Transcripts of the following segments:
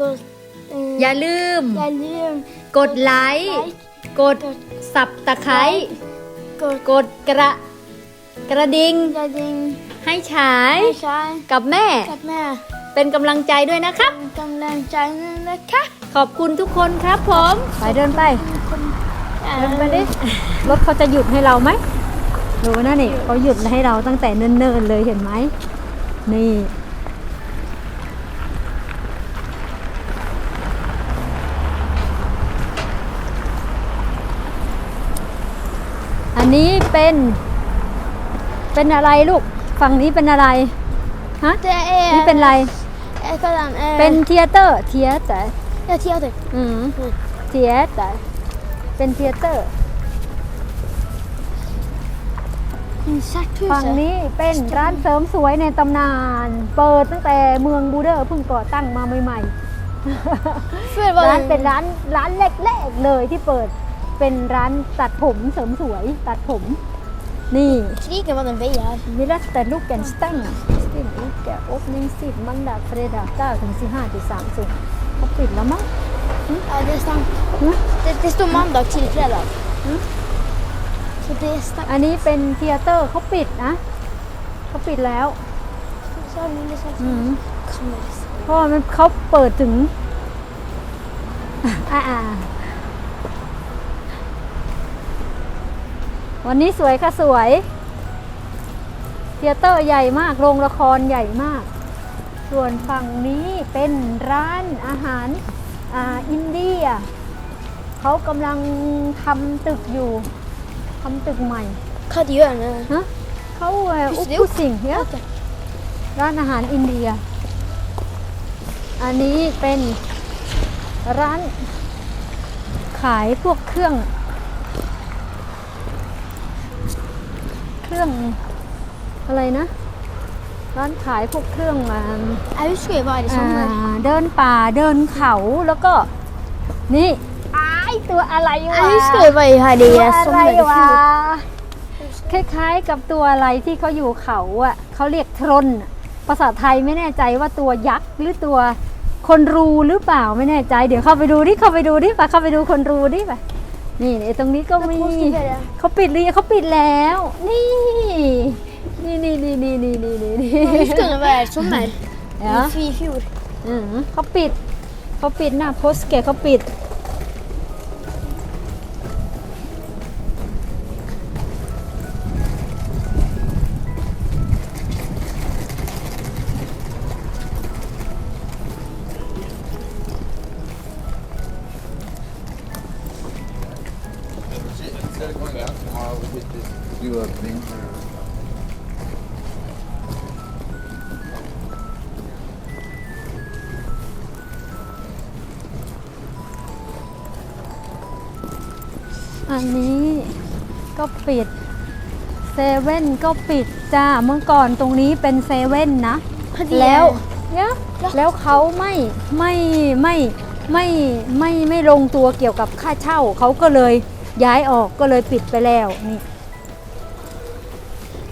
กดเอ่ออย่าลืม อย่าลืม กดไลค์ กดสับตะไคร้ กดกดกระ กระดิ่ง กระดิ่ง ให้ฉายให้ชายกับแม่ กับแม่ เป็นกำลังใจด้วยนะครับเป็นกำลังใจนึงนะคะ ขอบคุณทุกคนครับผม ไปเดินไปคนเดินไปดิ รถเขาจะหยุดให้เราไหมดูนะนี่เขาหยุดให้เราตั้งแต่เนิ่นๆเลยเห็นไหมนี่ นนี้เป็น เป็นอะไรลูก ฝั่งนี้เป็นอะไร ฮะ Det er นี่เป็นอะไร Jeg kaller den eh, เป็นเทเตอร์ เทเตอร์ Ja, teater. อืมเทเตอร์ เป็นเทเตอร์ Konserthuset. ฝั่งนี้เป็นร้านเสริมสวยในตำนาน เปิดตั้งแต่เมืองบูเดอร์เพิ่งก่อตั้งมาใหม่ Før ๆ var ร้าน det เป็นร้านร้านเล็กๆเลยที่เปิด เป็นร้านตัดผมเสริมสวยตัดผม นี่ Slik var det en vei her. มิรัสแต่ลูกแกนสตังสตินลูกแกโอ๊ปนิ่งสิบมันดาเฟรดา9ถึง15จุด30เขาปิดแล้วมั้ง Ja, det er stengt. Hæ? Det, det står mandag til fredag. Så det er stengt. อันนี้เป็นเทเตอร์เขาปิดนะเขาปิดแล้ว Så har vi liksom อืม kamera. เพราะว่ามันเขาเปิดถึง อ่าอ่า วันนี้สวยค่ะสวยเทยเตอร์ใหญ่มาก โรงละครใหญ่มาก ส่วนฝั่งนี้เป็นร้านอาหารอ่าอินเดียเขากำลังทำตึกอยู่ทำตึกใหม่ Hva de gjør nå? ฮะเขาเอ่ออุ Pusser de ปุ opp? สิงเนี้ย Ok. ร้านอาหารอินเดีย อันนี้เป็นร้านขายพวกเครื่อง เค รื่องอะไรนะ ร้านขายพวกเครื่องอ่า Jeg husker vi var i อ่า sommer. เดินป่าเดินเขาแล้วก็ นี่อ้ายตัวอะไรวะ Jeg husker vi var i her i ตัว eh, อะไร sommer i วะ fjor. คล้ายๆกับตัวอะไรที่เขาอยู่เขาอะเขาเรียกทรนน่ะภาษาไทยไม่แน่ใจว่าตัวยักษ์หรือตัวคนรูหรือเปล่าไม่แน่ใจ เดี๋ยวเข้าไปดูดิเข้าไปดูดิไปเข้าไปดูคนรูดิไป นี่ไอ้ตรงนี้ก็มี påskeferie. เขาปิดหรือยังเขาปิดแล้ว นี่ นี่นี่นี่นี่นี่นี่นี่นี่ Jeg husker det var i sommer. Ja. I fi- i fjor. อืมเขาปิด เขาปิดหน้าโพสเกตเขาปิด tomorrow, we could just do a thing for uh, อันนี้ก็ปิดเซเว่นก็ปิดจ้าเมื่อก่อนตรงนี้เป็นเซเว่นนะ Hva de แล้ว gjør? เนี่ยแล้วเขาไม่ไม่ไม่ไม่ไม่ไม่ลงตัวเกี่ยวกับค่าเช่าเขาก็เลย ย้ายออกก็เลยปิดไปแล้วนี่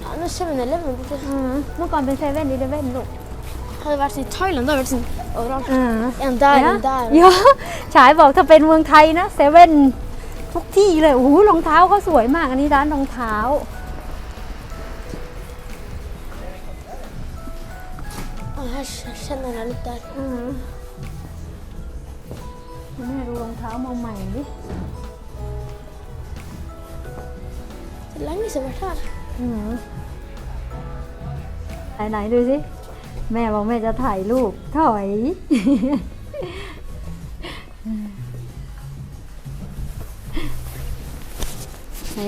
Ja, nå 7-Eleven borte. อืมเมื่อก่อนเป็นเซเว่นอีเลเว่นลูก Hadde det vært i Thailand, da hadde det vært sånn overalt. อ่า En der, เดี๋ยว en der. เดี๋ยวฉายบอกถ้าเป็นเมืองไทยนะเซเว่นทุกที่เลยโอ้โหรองเท้าเขาสวยมากอันนี้ร้านรองเท้า Å, her kjenner jeg litt der. อืมแม่ดูรองเท้ามาใหม่ดิ เป็นร้านมีธรรมชท่าอืมไหนดูสิ แม่บอกแม่จะถ่ายรูป ถอย ไหน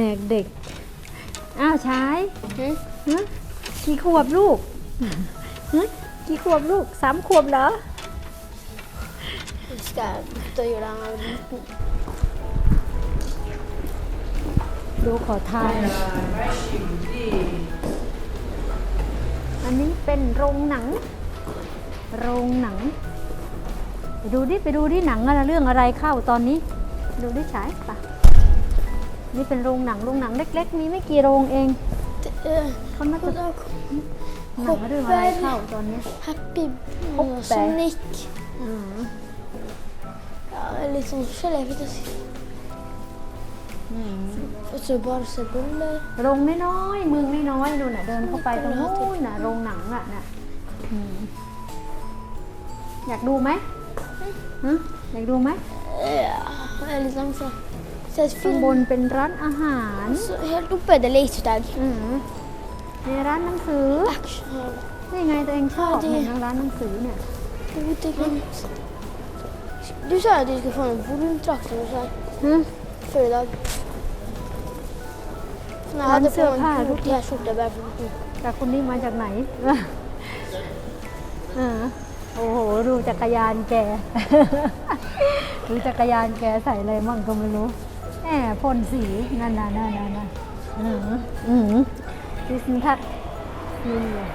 นกเด็ก อ้าวชาย Mm. ฮะกี่ขวบลูกฮะกี่ขวบลูกสามขวบเหรอ Jeg husker jeg begynte å gjøre det da jeg var liten. ดูขอทาน อันนี้เป็นโรงหนัง โรงหนัง ไปดูดิ ไปดูดิหนังอะไรเรื่องอะไรเข้าตอนนี้ ดูดิฉายปะ นี่เป็นโรงหนังโรงหนังเล็ก ๆ มีไม่กี่โรงเอง Eh, เขาน่าจะ och då หนังเรื่องอะไรเข้าตอนเนี้ย Happy Hoppe. Sonic. อืม Ja, liksom Skellefteå. อืม Och så Barcebuller. โรงน้อยๆเมืองน้อยๆนู่นน่ะเดินเข้าไปตรงนู้นน่ะโรงหนังอะน่ะอืมอยากดูไหมฮะอยากดูไหม Ja, eller liksom så. Så ett ข้าง film. บนเป็นร้านอาหาร Så helt uppe är det lasertag. อืมในร้านหนังสือ Action. นี่ไงตัวเองชอบ Ja, det- เนี่ยร้านหนังสือเนี่ย Otegrimt. Du sa att du skulle få en volymtraktor och så här ฮะ förr idag. Men jag Ja, hade det ser på här en ut. kort här skjorta bara för att จากคนนี้มาจากไหน เออโอ้โห ดูจักรยานแก ดูจักรยานแกใส่อะไรมั่งก็ไม่รู้ แหมพ่นสีนั่นน่ะนั่นน่ะนั่นอืออือดิสนทักนี่เลย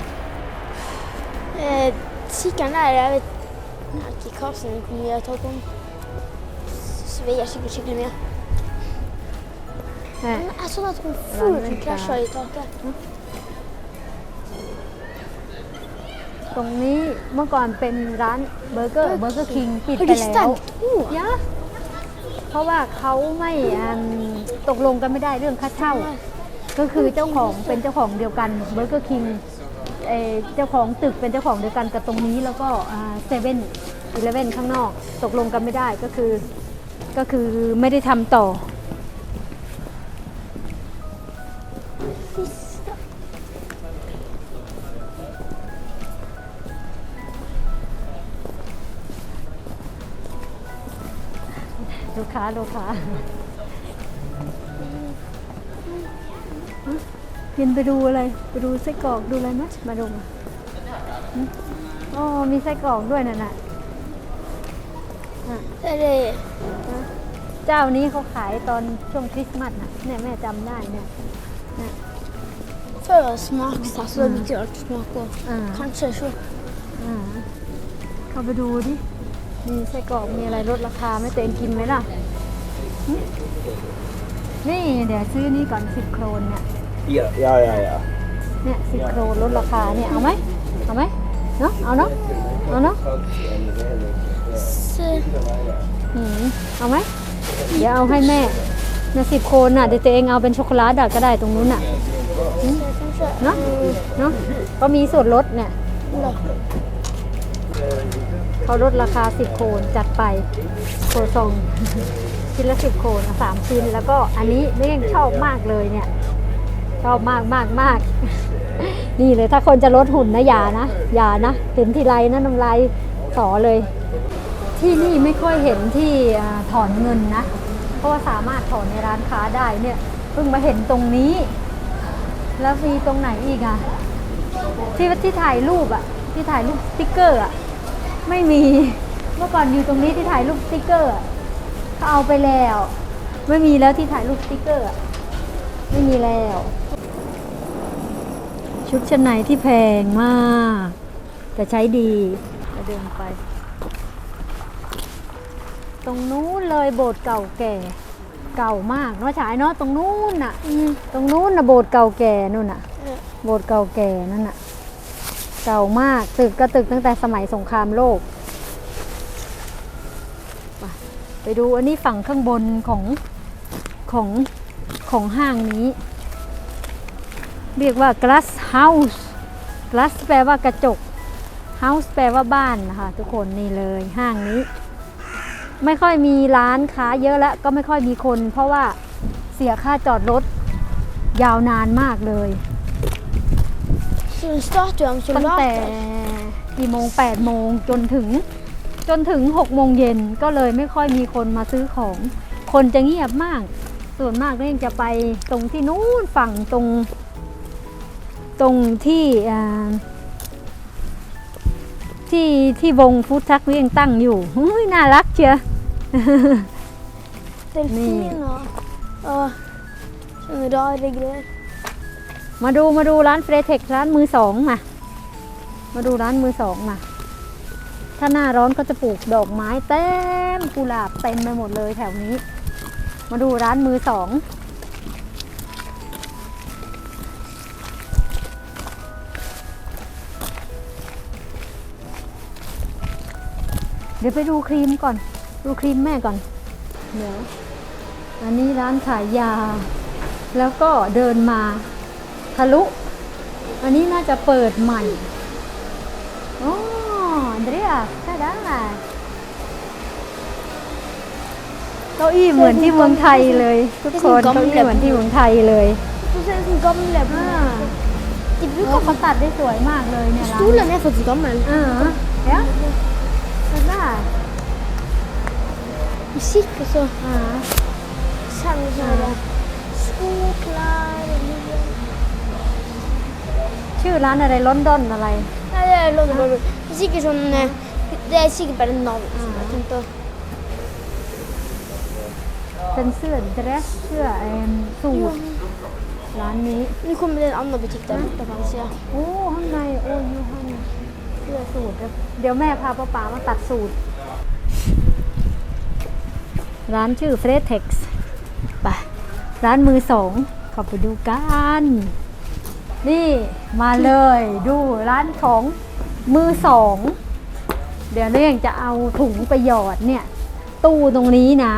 Eh, Sickan där, jag vet inte, Karlsson kommer jag ta om Svea cykel, cykel med. แหม Men jag såg att hon Rann fullt inte. kraschade i taket. ตรงนี้เมื่อก่อนเป็นร้านเบอร์เกอร์เบอร์เกอร์คิงปิด Har ไป du แล้ว stängt? Åh! ยะ เพราะว่าเขาไม่อืมตกลงกันไม่ได้เรื่องค่าเช่า ก็คือเจ้าของเป็นเจ้าของเดียวกันเบอร์เกอร์คิงเจ้าของตึกเป็นเจ้าของเดียวกันกับตรงนี้แล้วก็เซเว่นอีเลเว่นข้างนอก ตกลงกันไม่ได้ก็คือก็คือไม่ได้ทำต่อ ค้าลูกค้าเห็นไปดูอะไร ไปดูไส้กรอกดูอะไรไหมมาดูมาหึอ๋อมีไส้กรอกด้วยน่ะน่ะ Är det... เจ้านี้เขาขายตอนช่วงคริสต์มาสน่ะเนี่ยแม่จำได้เนี่ย För att smaka så är det klart smak på. อ่า Kanske så. อ่าเข้าไปดูดิ มีไส้กรอกมีอะไรลดราคาไหม่เต็งกินไหมล่ะหึนี่เดี๋ยวซื้อนี่ก่อนสิบโครนเนี่ย Ja, ja, ja. ja. เนี่ยสิบโครนลดราคาเนี่ยเอาไหมเอาไหมเนาะเอาเนาะเอาเนาะ Så... หืมเอาไหมเดี๋ยวเอาให้แม่เนี่ยสิบโคนน่ะเดี๋ยวตัวเองเอาเป็นช็อกโกแลตอะก็ได้ตรงนู้นน่ะ Kanske... เนาะเนาะก็มีส่วนลดเนี่ย Ja. เขาลดราคา 10 โคนจัดไปโคซองชิ้นละ 10 โคนสามชิ้น แล้วก็อันนี้นี่ยังชอบมากเลยเนี่ย ชอบมากมากมากนี่เลยถ้าคนจะลดหุ่นนะอย่านะอย่านะเห็นทีไรนะน้ำลายสอเลย ที่นี่ไม่ค่อยเห็นที่ถอนเงินนะ เพราะว่าสามารถถอนในร้านค้าได้เนี่ยเพิ่งมาเห็นตรงนี้ แล้วมีตรงไหนอีกอะที่ที่ถ่ายรูปอะที่ถ่ายรูปสติ๊กเกอร์อะ ไม่มี เมื่อก่อนอยู่ตรงนี้ที่ถ่ายรูปสติกเกอร์อะเขาเอาไปแล้ว ไม่มีแล้วที่ถ่ายรูปสติกเกอร์อะไม่มีแล้ว ชุดชั้นในที่แพงมาก แต่ใช้ดีจะเดินไป ตรงนู้นเลยโบสถ์เก่าแก่ เก่ามากเนาะฉายเนาะตรงนู้นน่ะ ตรงนู้นน่ะโบสถ์เก่าแก่นู่นน่ะ โบสถ์เก่าแก่นั่นน่ะ เก่ามากตึกก็ตึกตั้งแต่สมัยสงครามโลก ไปดูอันนี้ฝั่งข้างบนของของของห้างนี้ เรียกว่า glass house glass แปลว่ากระจก house แปลว่าบ้านนะคะทุกคนนี่เลยห้างนี้ ไม่ค่อยมีร้านค้าเยอะแล้วก็ไม่ค่อยมีคน เพราะว่าเสียค่าจอดรถยาวนานมากเลย Så en statue av en ตั้งแต่ soldat. กี่โมง8โมงจนถึง จนถึง6โมงเย็นก็เลยไม่ค่อยมีคนมาซื้อของ คนจะเงียบมาก ส่วนมากก็ยังจะไปตรงที่นู้นฝั่งตรง ตรงที่อ่าที่ที่วงฟู้ดทักนี่ยังตั้งอยู่หุ้ยน่ารักเชียว Delfin och... Och... Såna rara grejer. มาดูมาดูร้านเฟรเทคร้านมือสองมา มาดูร้านมือสองมา ถ้าหน้าร้อนก็จะปลูกดอกไม้เต็มกุหลาบเต็มไปหมดเลยแถวนี้ มาดูร้านมือสองเดี๋ยวไปดูครีมก่อน ดูครีมแม่ก่อน เดี๋ยว อันนี้ร้านขายยา แล้วก็เดินมา ทะลุ อันนี้น่าจะเปิดใหม่โอ้อันเดรียใช่ได้เก้าอี้เหมือนที่เมืองไทยเลย ทุกคนเก้าอี้เหมือนที่เมืองไทยเลย Det ser ut som gamle Ah. De โอ้ bruker เขาตัดได้สวยมากเลยเนี่ยร้าน Stolen er faktisk gammel. เออเดี๋ยวเห็นป่ะ Musikk og så อ่า sang og så er ชื่อร้านอะไรลอนดอนอะไร Nei, det er London Barbie. Det er sikkert sånn eh, Det er sikkert bare navn. som jeg tenkte å เป็นเสื้อเดรสเสื้อเอ็มสูทร้านนี้ Nå kommer det en annen butikk der borte på den sida. โอ้ข้างในโอ้ยูฮันเสื้อสูทเดี๋ยวแม่พาป้าป๋ามาตัดสูตร ร้านชื่อเฟร t e x ไปร้านมือสองเข้าไปดูกัน นี่มาเลยดูร้านของมือสอง เดี๋ยวน้องเองจะเอาถุงไปหยอดเนี่ย ตู้ตรงนี้นะ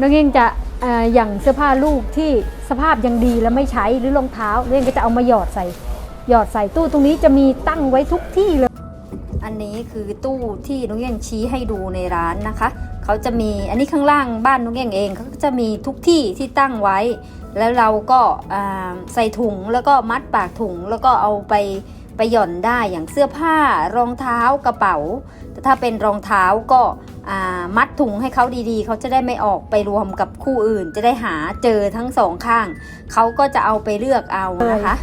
น้องเองจะเออย่างเสื้อผ้าลูกที่สภาพยังดีแล้วไม่ใช้หรือรองเท้าน้องเองก็จะเอามาหยอดใส่ หยอดใส่ตู้ตรงนี้จะมีตั้งไว้ทุกที่เลย อันนี้คือตู้ที่นุ้งเย่งชี้ให้ดูในร้านนะคะ เขาจะมีอันนี้ข้างล่างบ้านนุ้งเย่งเองเขาก็จะมีทุกที่ที่ตั้งไว้ แล้วเราก็อ่าใส่ถุงแล้วก็มัดปากถุงแล้วก็เอาไปไปหย่อนได้อย่างเสื้อผ้ารองเท้ากระเป๋า แต่ถ้าเป็นรองเท้าก็อ่ามัดถุงให้เขาดีๆ เขาจะได้ไม่ออกไปรวมกับคู่อื่น จะได้หาเจอทั้งสองข้าง เขาก็จะเอาไปเลือกเอานะคะ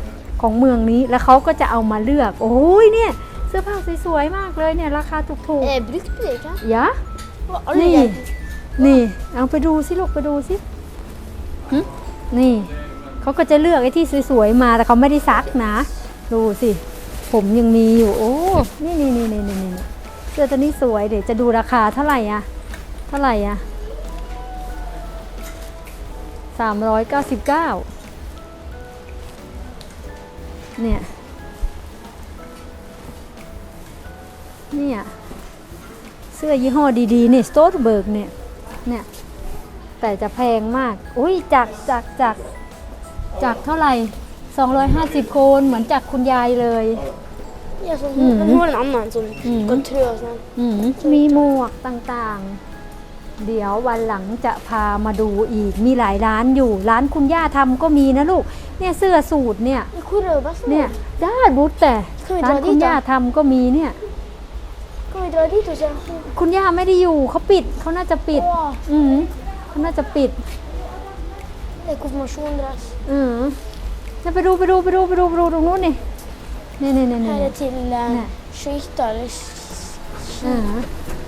ของเมืองนี้แล้วเขาก็จะเอามาเลือก โอ้ยเนี่ย เสื้อผ้าสวยๆมากเลยเนี่ย ราคาถูก Eh, brukte du det ikke? ๆยะ Og alle Nei. de- นี่ เอาไปดูสิลูกไปดูสิหึนี่เขาก็จะเลือกไอ้ที่สวยๆมาแต่เขาไม่ได้ซักนะ ดูสิ ผมยังมีอยู่ โอ้ นี่นี่นี่นี่นี่นี่เสื้อตัวนี้สวยเดี๋ยวจะดูราคาเท่าไหร่อะเท่าไหร่อะสามร้อยเก้าสิบเก้าเนี่ย เนี่ยเสื้อยี่ห้อดีๆ นี่สโตร์เบิร์กเนี่ยเนี่ย แต่จะแพงมาก อุ้ยจากจากจากจากเท่าไหร่ 250โคนเหมือนจากคุณยายเลย Ja, sånn, Mm. Men hun har en annen sånn Mm. gantrø og sånn. อืมมีหมวกต่างๆ เดี๋ยววันหลังจะพามาดูอีกมีหลายร้านอยู่ ร้านคุณย่าทำก็มีนะลูก เนี่ยเสื้อสูทเนี่ย Men hvor er det best? เนี่ยได้บุตแต่เคยร้านเจอที่คุณย่าต่อทำก็มีเนี่ย Kan vi dra dit og se? คุณย่าไม่ได้อยู่เขาปิดเขาน่าจะปิด Åh, อืมเขาน่าจะปิด det er konfirmasjonsdress. อืมจะไปดูไปดูไปดูไปดูไปดูตรงนู้นนี่นี่นี่นี่นี่ Her er til eh, Nei. skøyter eller s- อ่า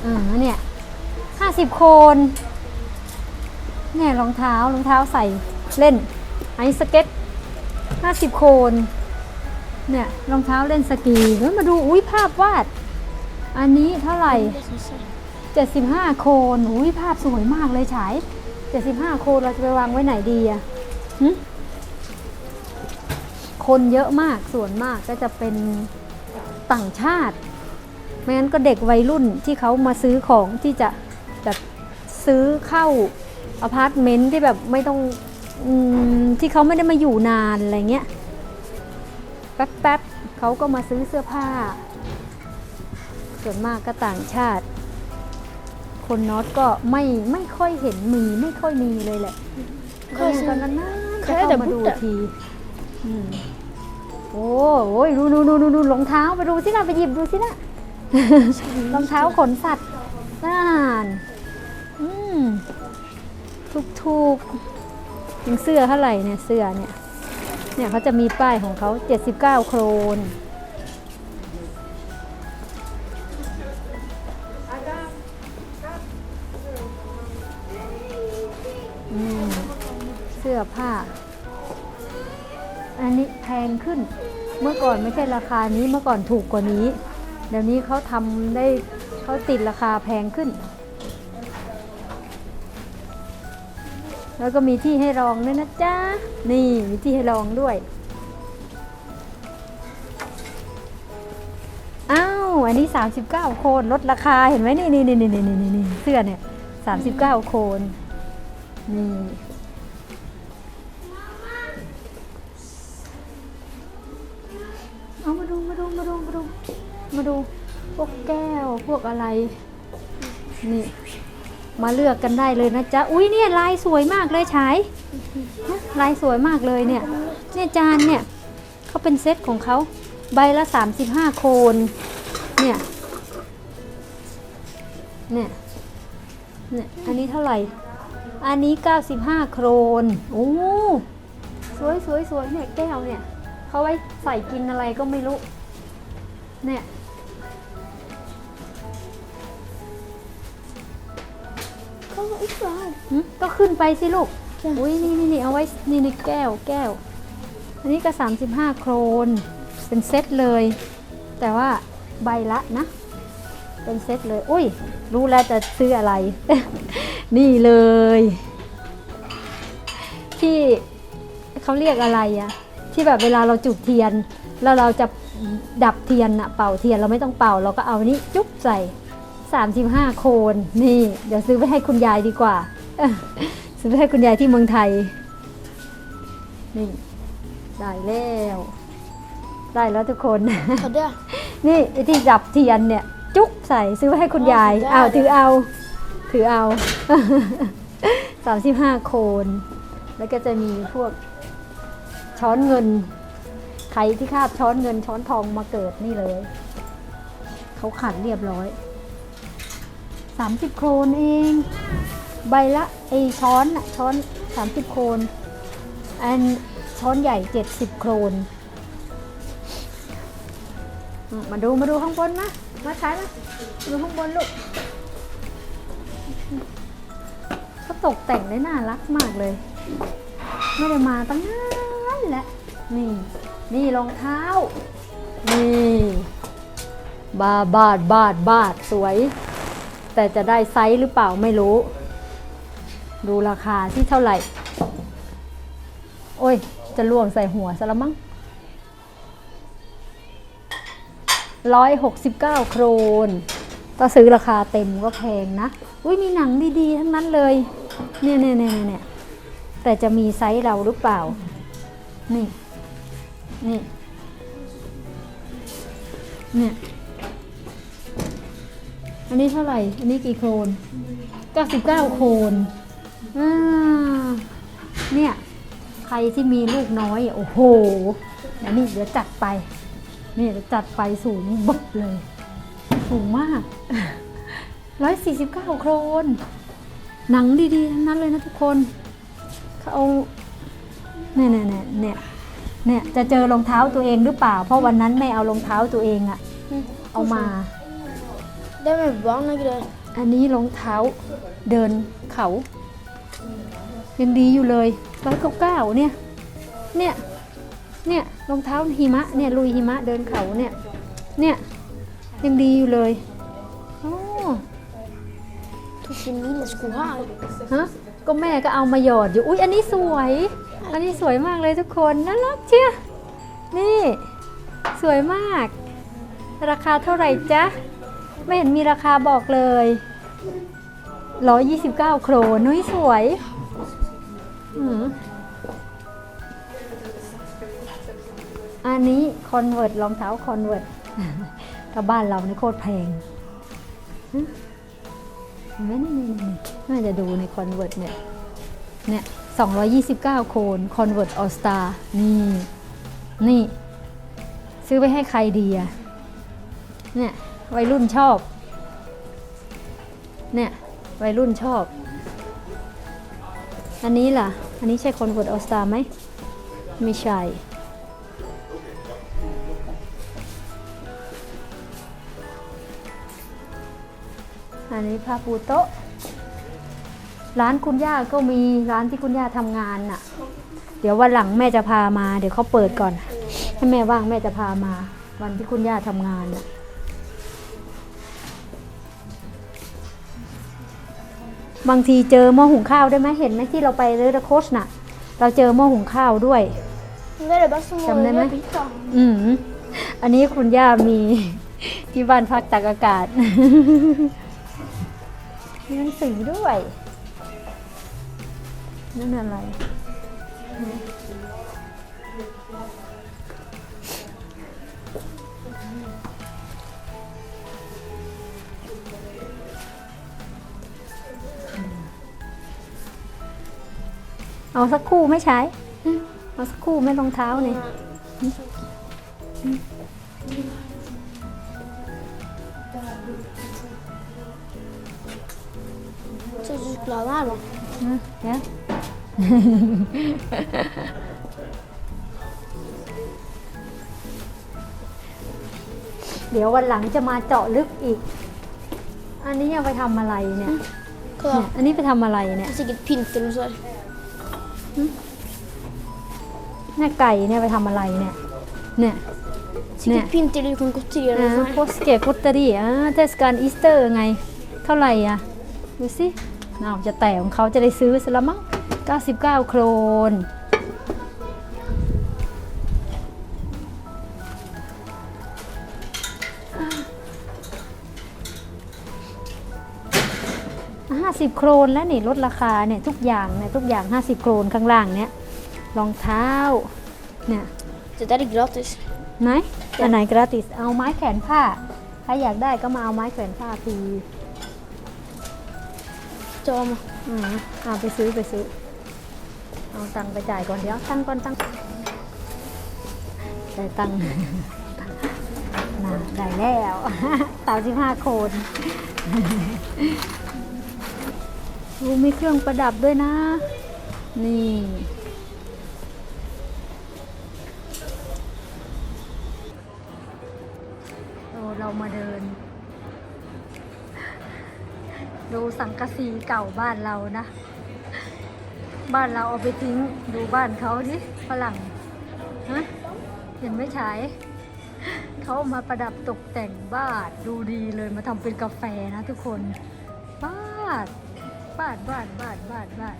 อ่าเนี่ยห้าสิบโคน เนี่ยรองเท้ารองเท้าใส่เล่น ไอสเก็ตห้าสิบโคน เนี่ยรองเท้าเล่นสกีแล้วมาดูอุ้ยภาพวาด อันนี้เท่าไหร่ 75 โคนอุ้ยภาพสวยมากเลยฉาย 75 โคนเราจะไปวางไว้ไหนดีอะคนเยอะมากส่วนมากก็จะเป็นต่างชาติ ไม่งั้นก็เด็กวัยรุ่นที่เขามาซื้อของที่จะแบบซื้อเข้าอพาร์ตเมนต์ที่แบบไม่ต้องอที่เขาไม่ได้มาอยู่นานอะไรเงี้ย แป๊บๆเขาก็มาซื้อเสื้อผ้า ส่วนมากก็ต่างชาติ คนน็อตก็ไม่ไม่ค่อยเห็นมีไม่ค่อยมีเลยแหละค่อยก็ซื้อตอนนั้นนะจะค่อยเข้าแต่มาบุ๊ดูกอะทีอืมโอ้โหดูดูดูดูดูรองเท้าไปดูสินะไปหยิบดูสินะรองเท้าขนสัตว์น่านอืมถูกถูกๆยังเสื้อเท่าไหร่เนี่ยเสื้อเนี่ย เนี่ยเขาจะมีป้ายของเขา 79 โครน สื้อผ้า อันนี้แพงขึ้น เมื่อก่อนไม่ใช่ราคานี้เมื่อก่อนถูกกว่านี้ เดี๋ยวนี้เขาทำได้เขาติดราคาแพงขึ้น แล้วก็มีที่ให้รองด้วยนะจ๊ะ นี่มีที่ให้รองด้วยอ้าวอันนี้ 39 โคนลดราคาเห็นไหมนี่นี่นี่นี่นี่นี่นี่เสื้อเนี่ย 39 โคนนี่ อะไร นี่ มาเลือกกันได้เลยนะจ๊ะ อุ้ยเนี่ยลายสวยมากเลยฉายลายสวยมากเลยเนี่ย เนี่ยจานเนี่ยเขาเป็นเซตของเขาใบละ 35 โคน เนี่ย เนี่ย เนี่ย อันนี้เท่าไหร่ อันนี้ 95 โครน โอ้ สวยสวยสวยเนี่ยแก้วเนี่ย เขาไว้ใส่กินอะไรก็ไม่รู้ เนี่ย ก็ขึ้นไปสิลูก อุ้ยนี่นี่นี่เอาไว้ นี่ในแก้วแก้ว อันนี้ก็ 35 โครน เป็นเซตเลย แต่ว่าใบละนะ เป็นเซตเลย อุ้ย รู้แล้วจะซื้ออะไร นี่เลย ที่เขาเรียกอะไรอะที่แบบเวลาเราจุดเทียน แล้วเราจะดับเทียนอะเป่าเทียนเราไม่ต้องเป่าเราก็เอาอันนี้จุ๊บใส่ 35 โคน นี่ เดี๋ยวซื้อไปให้คุณยายดีกว่า ซื้อไปให้คุณยายที่เมืองไทย นี่ ได้แล้ว ได้แล้วทุกคน Ta det. นี่ไอ้ที่ดับเทียนเนี่ย จุ๊บใส่ซื้อไว้ให้คุณยายได้อ้าวได้ถือเอา ถือเอาสามสิบห้าโคน แล้วก็จะมีพวกช้อนเงิน ใครที่คาบช้อนเงินช้อนทองมาเกิดนี่เลย เขาขัดเรียบร้อย สามสิบโครนเอง ใบละไอช้อนน่ะช้อนสามสิบโครนอันช้อนใหญ่เจ็ดสิบโครน มาดูมาดูข้างบนมามาใช้มาดูข้างบนลูกเขาตกแต่งได้น่ารักมากเลย ไม่ได้มาตั้งนานแล้วนี่ นี่รองเท้า นี่ บาบาดบาดบาดสวย แต่จะได้ไซส์หรือเปล่าไม่รู้ ดูราคาที่เท่าไหร่ โอ้ย จะล่วงใส่หัวซะแล้วมั้งร้อยหกสิบเก้าโครนก็ซื้อราคาเต็มก็แพงนะ อุ้ยมีหนังดีๆ ทั้งนั้นเลย เนี่ยเนี่ยเนี่ยเนี่ยแต่จะมีไซส์เราหรือเปล่า นี่ นี่ เนี่ย อันนี้เท่าไหร่ อันนี้กี่โครน99 โครนอ่าเนี่ย ใครที่มีลูกน้อย โอ้โหอันนี้เดี๋ยวจัดไป นี่จะจัดไปสูงบึกเลย สูงมาก 149 โครนหนังดีๆทั้งนั้นเลยนะทุกคน เขาเอาเนี่ยเนี่ยเนี่ยเนี่ยเนี่ยจะเจอรองเท้าตัวเองหรือเปล่า เพราะวันนั้นแม่เอารองเท้าตัวเองอะเอามา Det är med barn och grejer. อันนี้รองเท้าเดินเขา ยังดีอยู่เลยร้อยเก้าเก้าเนี่ย เนี่ย เนี่ยรองเท้าหิมะเนี่ยลุยหิมะเดินเขาเนี่ย เนี่ยยังดีอยู่เลยโอ้ Tog sin minnesko här. ฮะก็แม่ก็เอามาหยอดอยู่ อุ๊ยอันนี้สวย อันนี้สวยมากเลยทุกคนน่ารักเชียนี่ สวยมาก ราคาเท่าไหร่จ๊ะ ไม่เห็นมีราคาบอกเลย129 โครนุ้ยสวยอันนี้คอนเวิร์ตรองเท้าคอนเวิร์ตถ้าบ้านเรานี่โคตรแพงเห็นไหมนี่นี่นี่น่าจะดูในคอนเวิร์ตเนี่ย เนี่ย 229 โคนคอนเวิร์ตออสตานี่ นี่ ซื้อไปให้ใครดีอะเนี่ย วัยรุ่นชอบ เนี่ย วัยรุ่นชอบ อันนี้ล่ะ อันนี้ใช่คนเวิร์ตออสตาไหม ไม่ใช่ อันนี้ผ้าปูโต๊ะ ร้านคุณย่าก็มีร้านที่คุณย่าทำงานน่ะ เดี๋ยววันหลังแม่จะพามา เดี๋ยวเขาเปิดก่อน ให้แม่ว่างแม่จะพามา วันที่คุณย่าทำงานน่ะ บางทีเจอหม้อหุงข้าวได้ไหมเห็นไหมที่เราไปเรดโคชน่ะ เราเจอหม้อหุงข้าวด้วย Det är det bästa Stämde målet med? jag bytt om. อืมอันนี้คุณย่ามีที่บ้านพักตากอากาศมีหนังสือด้วยนั่นอะไร เอาสักคู่ไม่ใช้ เอาสักคู่ไม่รองเท้าเนี่ย Så du choklad här då? อืมเดี๋ยวเดี๋ยววันหลังจะมาเจาะลึกอีก อันนี้เอาไปทำอะไรเนี่ย Kolla. เนี่ยอันนี้ไปทำอะไรเนี่ย Det är säkert pinterosar. เนี่ยไก่เนี่ยไปทำอะไรเนี่ย เนี่ย Säkert Nej. pinter du kan gottgöra อ่า och โพ sånt. สเกตกุตเตอรี่อ่าเทศกาลอีสเตอร์ไง เท่าไหร่อะ ดูสิน่าจะแต่ของเขาจะได้ซื้อซะละมั้ง 99 โครน ห้าสิบโครนแล้วนี่ลดราคาเนี่ยทุกอย่างเนี่ยทุกอย่าง 50 โครนข้างล่างเนี่ยรองเท้าเนี่ย Det där är gratis. ไหนอันไหนกราติสเอาไม้แขวนผ้า ถ้าอยากได้ก็มาเอาไม้แขวนผ้าฟรี De. อืมเอาไปซื้อไปซื้อ เอาตังค์ไปจ่ายก่อนเดี๋ยวตั้งก่อนตั้งได้ตังค์ น่าได้แล้ว สามสิบห้าโคน ดูมีเครื่องประดับด้วยนะ นี่โอ้เรามาเดิน ดูสังกะสีเก่าบ้านเรานะ บ้านเราเอาไปทิ้ง ดูบ้านเขาดิฝรั่งฮะเห็นไหมฉายเขามาประดับตกแต่งบ้านดูดีเลยมาทำเป็นกาแฟนะทุกคนบ้าน บ้านบ้านบ้านบ้านบ้าน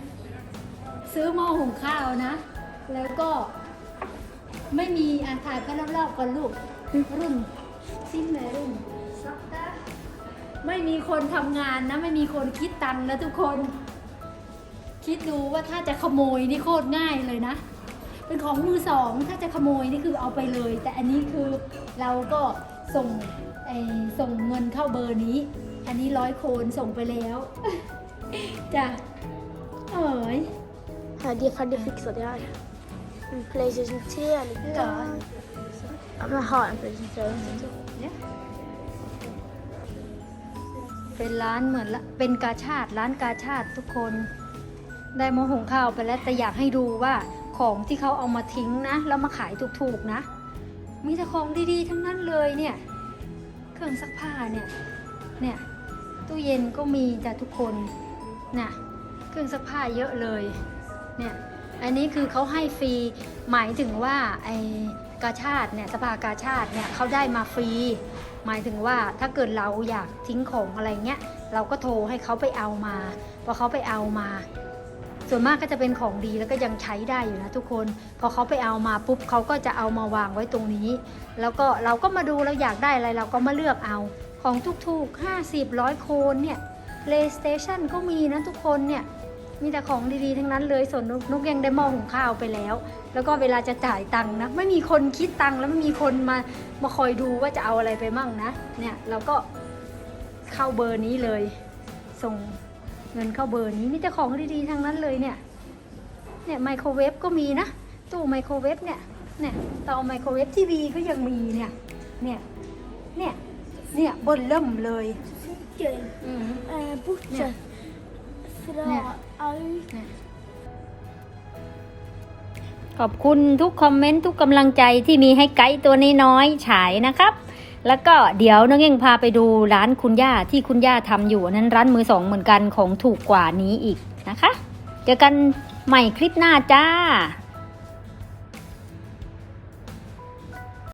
ซื้อหม้อหุงข้าวนะ แล้วก็ไม่มีอาถ่ายไปรอบๆกันลูกรุ่นสิ้นเลยรุ่นซักตาไม่มีคนทำงานนะ ไม่มีคนคิดตังค์นะทุกคน คิดดูว่าถ้าจะขโมยนี่โคตรง่ายเลยนะ เป็นของมือสองถ้าจะขโมยนี่คือเอาไปเลย แต่อันนี้คือเราก็ส่งไอส่งเงินเข้าเบอร์นี้ อันนี้ร้อยโคนส่งไปแล้ว จ้ะเอ๋ย Här, det är färdigt fixat det här. En Playstation 3 ligger Ja. där. Ja, men jag har en Playstation 3. เนี่ยเป็นร้านเหมือนละเป็นกาชาดร้านกาชาดทุกคน ได้หมอหุงข้าวไปแล้วแต่อยากให้ดูว่าของที่เขาเอามาทิ้งนะ แล้วมาขายถูกๆนะ มีแต่ของดีๆ ทั้งนั้นเลยเนี่ย เครื่องซักผ้าเนี่ย เนี่ย ตู้เย็นก็มีจ้ะทุกคน น่ะเครื่องซักผ้าเยอะเลยเนี่ยอันนี้คือเขาให้ฟรีหมายถึงว่าไอกาชาติเนี่ยสภากาชาติเนี่ยเขาได้มาฟรีหมายถึงว่าถ้าเกิดเราอยากทิ้งของอะไรเงี้ยเราก็โทรให้เขาไปเอามาพอเขาไปเอามา ส่วนมากก็จะเป็นของดีแล้วก็ยังใช้ได้อยู่นะทุกคน พอเขาไปเอามาปุ๊บเขาก็จะเอามาวางไว้ตรงนี้ แล้วก็เราก็มาดูเราอยากได้อะไรเราก็มาเลือกเอาของถูกๆ 50ร้อยโคนเนี่ย PlayStation ก็มีนะทุกคนเนี่ย มีแต่ของดีๆ ทั้งนั้นเลยส่วนนกนุกยังได้มอหุงข้าวไปแล้ว แล้วก็เวลาจะจ่ายตังค์นะ ไม่มีคนคิดตังค์แล้วไม่มีคนมามาคอยดูว่าจะเอาอะไรไปมั่งนะ เนี่ยเราก็เข้าเบอร์นี้เลย ส่งเงินเข้าเบอร์นี้มีแต่ของดีๆทั้งนั้นเลยเนี่ย เนี่ยไมโครเวฟก็มีนะ ตู้ไมโครเวฟเนี่ย เนี่ยเตาไมโครเวฟทีวีก็ยังมีเนี่ย เนี่ย เนี่ย เนี่ยเบนเริ่มเลย Grej. อืม Eh, bortsett från Nej. allt. ขอบคุณทุกคอมเมนต์ทุกกำลังใจที่มีให้ไกด์ตัวน้อยๆฉายนะครับ แล้วก็เดี๋ยวน้องเองพาไปดูร้านคุณย่าที่คุณย่าทำอยู่อันนั้นร้านมือสองเหมือนกันของถูกกว่านี้อีกนะคะ เจอกันใหม่คลิปหน้าจ้า